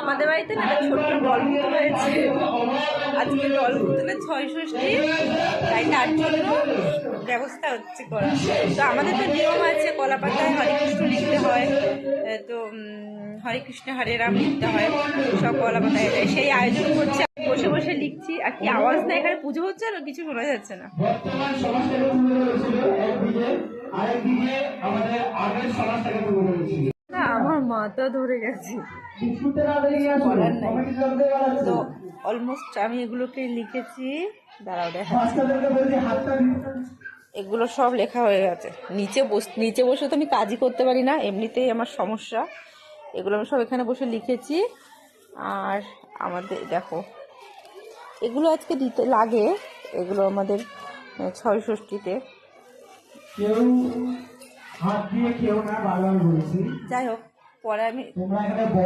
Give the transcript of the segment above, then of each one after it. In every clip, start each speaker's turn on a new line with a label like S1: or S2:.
S1: আমাদের বাড়িতে না একটা ছোট্ট গল্প হয়েছে। আজকে গল্প না ছয় ষষ্ঠী তাই তার জন্য ব্যবস্থা হচ্ছে করা। তো আমাদের তো নিয়ম আছে কলা পাতায় হরে কৃষ্ণ লিখতে হয় তো হরে কৃষ্ণ, হরে রাম লিখতে হয়, সব কলা পাতায় সেই আয়োজন করছে বসে বসে লিখছি, আর কি আওয়াজ না এখানে পুজো হচ্ছে আর কিছু শোনা যাচ্ছে না। মাথা ধরে গেছে। তো অলমোস্ট আমি এগুলোকে লিখেছি। দাঁড়াও দেখা এগুলো সব লেখা হয়ে গেছে। নিচে বস নিচে বসে তো আমি কাজই করতে পারি না এমনিতেই আমার সমস্যা। এগুলো আমি সব এখানে বসে লিখেছি। আর আমাদের দেখো এগুলো আজকে দিতে লাগে। এগুলো আমাদের ছয় ষষ্ঠীতে
S2: কেউ হাত দিয়ে কেউ না বারবার বলছি।
S1: যাই হোক। পরে আমি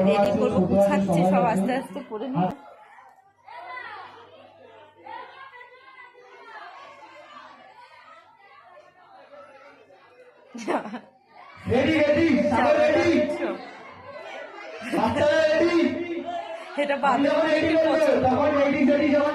S1: রেডি করব গুছাচ্ছি সব আস্তে আস্তে করে নিই। এটা
S2: আমি যখন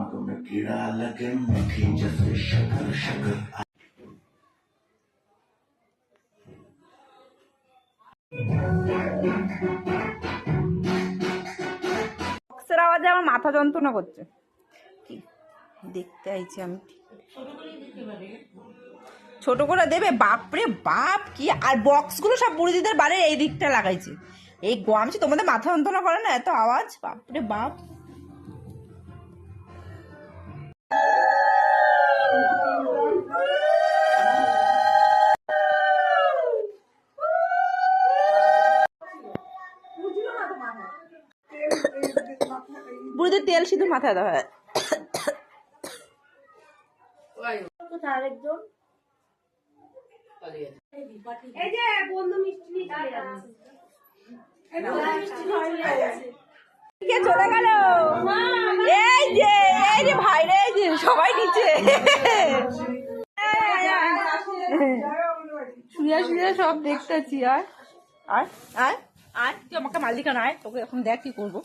S3: दिमाग में कीड़ा लगे मीठी जैसे शकर शकर
S1: বক্সের আওয়াজে আমার মাথা যন্ত্রণা করছে কি দেখতে আইছি আমি ছোট করে দেবে বাপরে বাপ কি আর বক্সগুলো সব বুড়িদিদের বাড়ির এই দিকটা লাগাইছে এই গোয়ামছি তোমাদের মাথা যন্ত্রণা করে না এত আওয়াজ বাপরে বাপ বুড়িদের তেল শুধু মাথায় দেওয়া হয়। চলে গেল? এই যে এই যে ভাই রে যে সবাই নিচে। শুয়ে শুয়ে সব দেখতেছি আর আর আর আর তুই আমাকে মালিকানা আয় তোকে এখন দেখ কি করব।